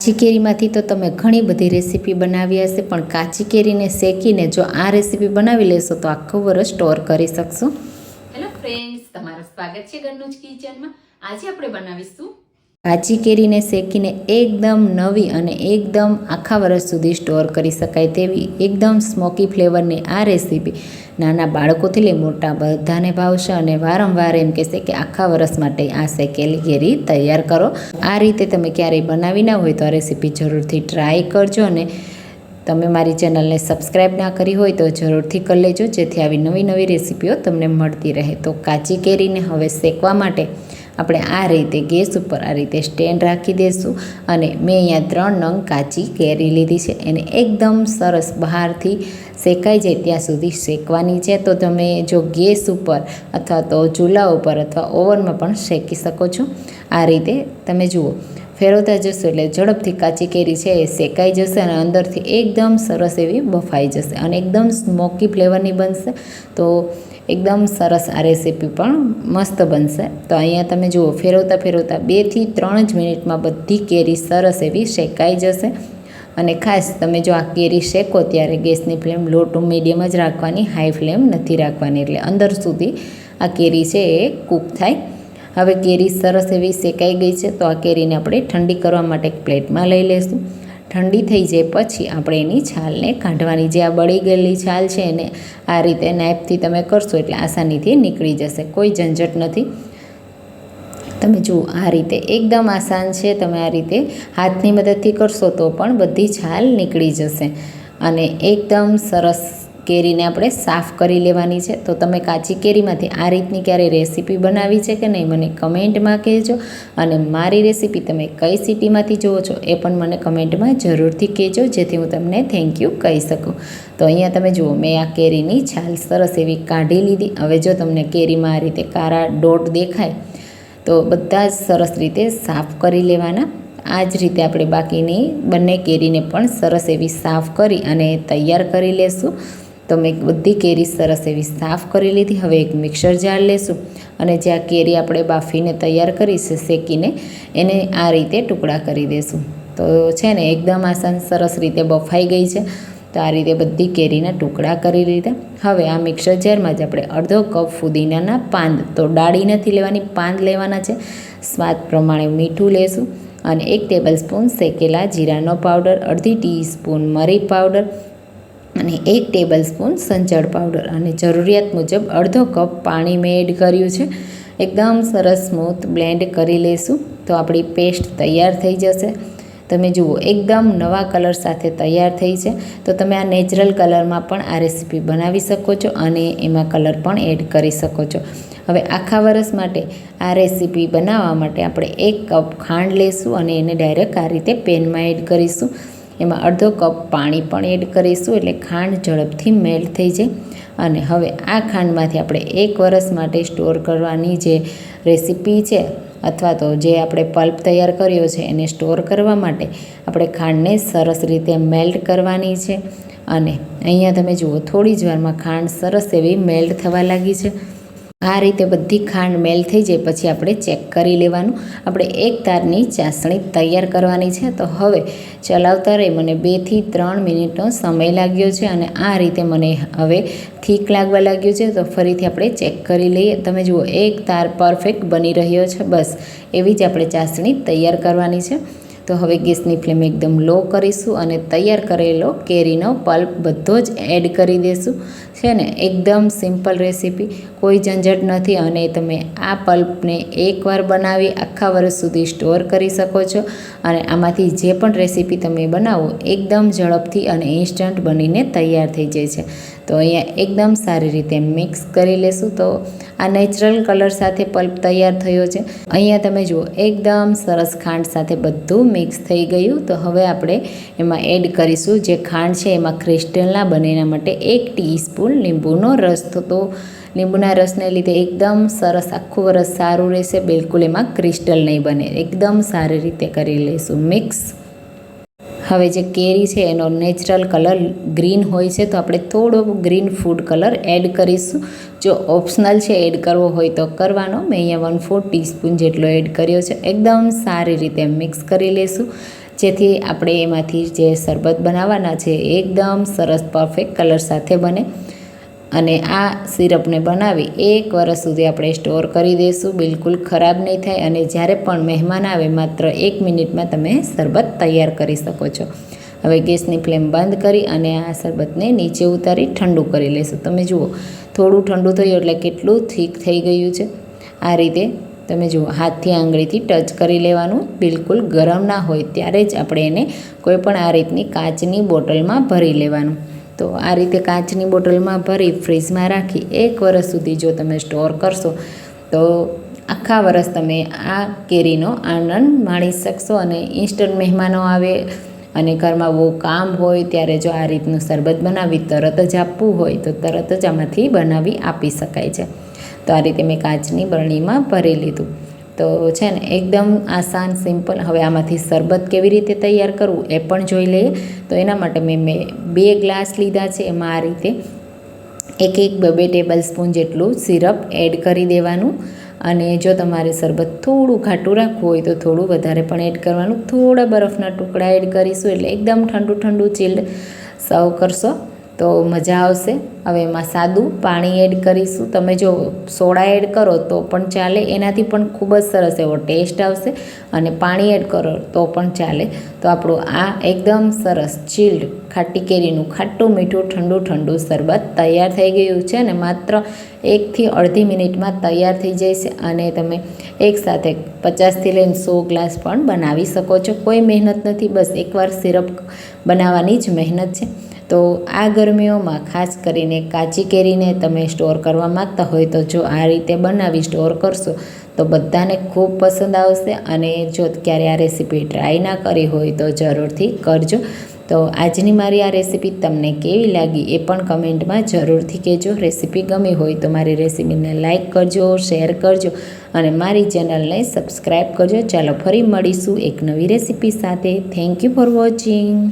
કાચી કેરીમાંથી તો તમે ઘણી બધી રેસીપી બનાવી હશે, પણ કાચી કેરીને શેકીને જો આ રેસીપી બનાવી લેશો તો આખું વર્ષ સ્ટોર કરી શકશો. હેલો ફ્રેન્ડ્સ તમારું સ્વાગત છે ઘરનું જ કિચનમાં આજે આપણે બનાવીશું કાચી કેરીને શેકીને એકદમ નવી અને એકદમ આખા વર્ષ સુધી સ્ટોર કરી શકાય તેવી એકદમ સ્મોકી ફ્લેવરની આ રેસીપી નાના બાળકોથી લઈ મોટા બધાને ભાવશે અને વારંવાર એમ કહેશે કે આખા વર્ષ માટે આ શેકેલી કેરી તૈયાર કરો. આ રીતે તમે ક્યારેય બનાવી ના હોય તો આ રેસીપી જરૂરથી ટ્રાય કરજો અને તમે મારી ચેનલને સબસ્ક્રાઈબ ના કરી હોય તો જરૂરથી કરી લેજો જેથી આવી નવી નવી રેસીપીઓ તમને મળતી રહે. તો કાચી કેરીને હવે શેકવા માટે આપણે આ રીતે ગેસ ઉપર આ રીતે સ્ટેન્ડ રાખી દઈશું અને મેં અહીંયા ત્રણ નંગ કાચી કેરી લીધી છે. એને એકદમ સરસ બહારથી શેકાઈ જાય ત્યાં સુધી શેકવાની છે. તો તમે જો ગેસ ઉપર અથવા તો ચૂલા ઉપર અથવા ઓવનમાં પણ શેકી શકો છો. આ રીતે તમે જુઓ, ફેરવતા જશો એટલે ઝડપથી કાચી કેરી છે એ શેકાઈ જશે અને અંદરથી એકદમ સરસ એવી બફાઈ જશે અને એકદમ સ્મોકી ફ્લેવરની બનશે. તો એકદમ સરસ આ રેસીપી પણ મસ્ત બનશે. તો અહીંયા તમે જુઓ, ફેરવતા ફેરવતા બેથી ત્રણ જ મિનિટમાં બધી કેરી સરસ એવી શેકાઈ જશે. અને ખાસ તમે જો આ કેરી શેકો ત્યારે ગેસની ફ્લેમ લો ટુ મીડિયમ જ રાખવાની, હાઈ ફ્લેમ નથી રાખવાની. એટલે અંદર સુધી આ કેરી છે એ કૂક થાય. હવે કેરી સરસ એવી શેકાઈ ગઈ છે, તો આ કેરીને આપણે ઠંડી કરવા માટે એક પ્લેટમાં લઈ લઈશું ઠંડી થઈ જાય પછી આપણે એની છાલને કાઢવાની. જે આ બળી ગયેલી છાલ છે એને આ રીતે નાઇફથી તમે કરશો એટલે આસાનીથી નીકળી જશે. કોઈ ઝંઝટ નથી. તમે જુઓ, આ રીતે એકદમ આસાન છે. તમે આ રીતે હાથની મદદથી કરશો તો પણ બધી છાલ નીકળી જશે. અને એકદમ સરસ કેરીને આપણે સાફ કરી લેવાની છે. તો તમે કાચી કેરીમાંથી આ રીતની ક્યારેય રેસીપી બનાવી છે કે નહીં મને કમેન્ટમાં કહેજો. અને મારી રેસીપી તમે કઈ સિટીમાંથી જુઓ છો એ પણ મને કમેન્ટમાં જરૂરથી કહેજો, જેથી હું તમને થેન્ક યુ કહી શકું. તો અહીંયા તમે જુઓ, મેં આ કેરીની છાલ સરસ એવી કાઢી લીધી. હવે જો તમને કેરીમાં આ રીતે કારા ડોટ દેખાય, તો બધા જ સરસ રીતે સાફ કરી લેવાના. આ જ રીતે આપણે બાકીની બંને કેરીને પણ સરસ એવી સાફ કરી અને તૈયાર કરી લેશું. તો મેં બધી કેરી સરસ એવી સાફ કરી લીધી. હવે એક મિક્સર જાર લેશું અને જે આ કેરી આપણે બાફીને તૈયાર કરી છે, શેકીને, એને આ રીતે ટુકડા કરી દેશું. તો છે ને, એકદમ આસાન સરસ રીતે બફાઈ ગઈ છે. તો આ રીતે બધી કેરીના ટુકડા કરી લીધા. હવે આ મિક્સર જારમાં જ આપણે અડધો કપ ફુદીનાના પાંદ, તો ડાળી નથી લેવાની, પાંદ લેવાના છે. સ્વાદ પ્રમાણે મીઠું લેશું અને એક ટેબલ સ્પૂન શેકેલા જીરાનો પાવડર, અડધી ટીસ્પૂન મરી પાવડર અને એક ટેબલ સ્પૂન સંચળ પાવડર અને જરૂરિયાત મુજબ અડધો કપ પાણી મેં એડ કર્યું છે. એકદમ સરસ સ્મૂથ બ્લેન્ડ કરી લેશું તો આપણી પેસ્ટ તૈયાર થઈ જશે. તમે જુઓ, એકદમ નવા કલર સાથે તૈયાર થઈ છે. તો તમે આ નેચરલ કલરમાં પણ આ રેસીપી બનાવી શકો છો અને એમાં કલર પણ એડ કરી શકો છો. હવે આખા વરસ માટે આ રેસીપી બનાવવા માટે આપણે એક કપ ખાંડ લેશું અને એને ડાયરેક્ટ આ રીતે પેનમાં એડ કરીશું. એમાં અડધો કપ પાણી પણ એડ કરીશું એટલે ખાંડ ઝડપથી મેલ્ટ થઈ જાય. અને હવે આ ખાંડમાંથી આપણે એક વરસ માટે સ્ટોર કરવાની જે રેસીપી છે, અથવા તો જે આપણે પલ્પ તૈયાર કર્યો છે, એને સ્ટોર કરવા માટે આપણે ખાંડને સરસ રીતે મેલ્ટ કરવાની છે. અને અહીંયા તમે જુઓ, થોડી જ વારમાં ખાંડ સરસ એવી મેલ્ટ થવા લાગી છે. આ રીતે બધી ખાંડ મેલ થઈ જાય, પછી આપણે ચેક કરી લેવાનું. આપણે એક તારની ચાસણી તૈયાર કરવાની છે. તો હવે ચલાવતા રહી. મને બેથી ત્રણ મિનિટનો સમય લાગ્યો છે અને આ રીતે મને હવે ઠીક લાગવા લાગ્યું છે. તો ફરીથી આપણે ચેક કરી લઈએ. તમે જુઓ, એક તાર પરફેક્ટ બની રહ્યો છે. બસ, એવી જ આપણે ચાસણી તૈયાર કરવાની છે. તો હવે ગેસની ફ્લેમ એકદમ લો કરીશું અને તૈયાર કરેલો કેરીનો પલ્પ બધો જ એડ કરી દઈશું છે ને, એકદમ સિમ્પલ રેસીપી. કોઈ ઝંઝટ નથી અને તમે આ પલ્પને એકવાર બનાવી આખા વર્ષ સુધી સ્ટોર કરી શકો છો. અને આમાંથી જે પણ રેસીપી તમે બનાવો, એકદમ ઝડપથી અને ઇન્સ્ટન્ટ બનીને તૈયાર થઈ જાય છે. તો અહીંયા એકદમ સારી રીતે મિક્સ કરી લેશું. તો આ નેચરલ કલર સાથે પલ્પ તૈયાર થયો છે. અહીંયા તમે જુઓ, એકદમ સરસ ખાંડ સાથે બધું મિક્સ થઈ ગયું. તો હવે આપણે એમાં એડ કરીશું. જે ખાંડ છે એમાં ક્રિસ્ટલના બનેના માટે એક ટીસ્પૂન લીંબુનો રસ. તો લીંબુના રસને લીધે એકદમ સરસ આખું વરસ સારું રહેશે. બિલકુલ એમાં ક્રિસ્ટલ નહીં બને. એકદમ સારી રીતે કરી લઈશું મિક્સ હવે જે કેરી છે, એનો નેચરલ કલર ગ્રીન હોય છે, તો આપણે થોડો ગ્રીન ફૂડ કલર એડ કરીશું. જો ઓપ્શનલ છે એડ કરવો હોય તો કરવાનો. મેં અહીંયા વન ફોર ટીસ્પૂન જેટલો એડ કર્યો છે. એકદમ સારી રીતે મિક્સ કરી લેશું. જેથી આપણે એમાંથી જે શરબત બનાવવાના છે એકદમ સરસ પરફેક્ટ કલર સાથે બને. અને આ સિરપને બનાવી એક વર્ષ સુધી આપણે સ્ટોર કરી દઈશું. બિલકુલ ખરાબ નહીં થાય અને જ્યારે પણ મહેમાન આવે, માત્ર એક મિનિટમાં તમે શરબત તૈયાર કરી શકો છો. હવે ગેસની ફ્લેમ બંધ કરી અને આ શરબતને નીચે ઉતારી ઠંડુ કરી લેશું તમે જુઓ, થોડું ઠંડુ થયું એટલે કેટલું થીક થઈ ગયું છે. આ રીતે તમે જુઓ, હાથથી આંગળીથી ટચ કરી લેવાનું. બિલકુલ ગરમ ના હોય ત્યારે જ આપણે એને કોઈપણ આ રીતની કાચની બોટલમાં ભરી લેવાનું. તો આ રીતે કાચની બોટલમાં ભરી ફ્રીજમાં રાખી એક વર્ષ સુધી જો તમે સ્ટોર કરશો, તો આખા વર્ષ તમે આ કેરીનો આનંદ માણી શકશો અને ઇન્સ્ટન્ટ મહેમાનો આવે અને ઘરમાં બહુ કામ હોય ત્યારે જો આ રીતનું શરબત બનાવી તરત જ આપવું હોય તો તરત જ આમાંથી બનાવી આપી શકાય છે. તો આ રીતે મેં કાચની બરણીમાં ભરી લીધું. તો છે ને, એકદમ આસાન, સિમ્પલ. હવે આમાંથી શરબત કેવી રીતે તૈયાર કરવું એ પણ જોઈ લઈએ. તો એના માટે મેં મેં બે ગ્લાસ લીધા છે એમાં આ રીતે. એક એક બે બે ટેબલ સ્પૂન જેટલું સિરપ એડ કરી દેવાનું. અને જો તમારે શરબત થોડું ઘાટું રાખવું હોય તો થોડું વધારે પણ એડ કરવાનું. થોડા બરફના ટુકડા એડ કરીશું એટલે એકદમ ઠંડુ ઠંડુ ચીલ્ડ સર્વ કરશો. તો મજા આવશે. હવે એમાં સાદું પાણી એડ કરીશું. તમે જો સોડા એડ કરો તો પણ ચાલે. એનાથી પણ ખૂબ જ સરસ એવો ટેસ્ટ આવશે. અને પાણી એડ કરો તો પણ ચાલે. તો આપણું આ એકદમ સરસ ચીલ્ડ ખાટી કેરીનું ખાટું મીઠું ઠંડુ ઠંડુ શરબત તૈયાર થઈ ગયું છે અને માત્ર એકથી અડધી મિનિટમાં તૈયાર થઈ જશે. અને તમે એકસાથે પચાસથી લઈને સો ગ્લાસ પણ બનાવી શકો છો. કોઈ મહેનત નથી. બસ એકવાર સિરપ બનાવવાની જ મહેનત છે. તો આ ગરમીઓમાં ખાસ કરીને કાચી કેરીને તમે સ્ટોર કરવા માગતા હોય તો જો આ રીતે બનાવી સ્ટોર કરશો, તો બધાને ખૂબ પસંદ આવશે અને જો ક્યારે આ રેસીપી ટ્રાય ના કરી હોય તો જરૂરથી કરજો. તો આજની મારી આ રેસીપી તમને કેવી લાગી એ પણ કમેન્ટમાં જરૂરથી કહેજો. રેસીપી ગમી હોય તો મારી રેસીપીને લાઇક કરજો, શેર કરજો અને મારી ચેનલને સબસ્ક્રાઈબ કરજો. ચાલો ફરી મળીશું એક નવી રેસીપી સાથે. Thank you for watching.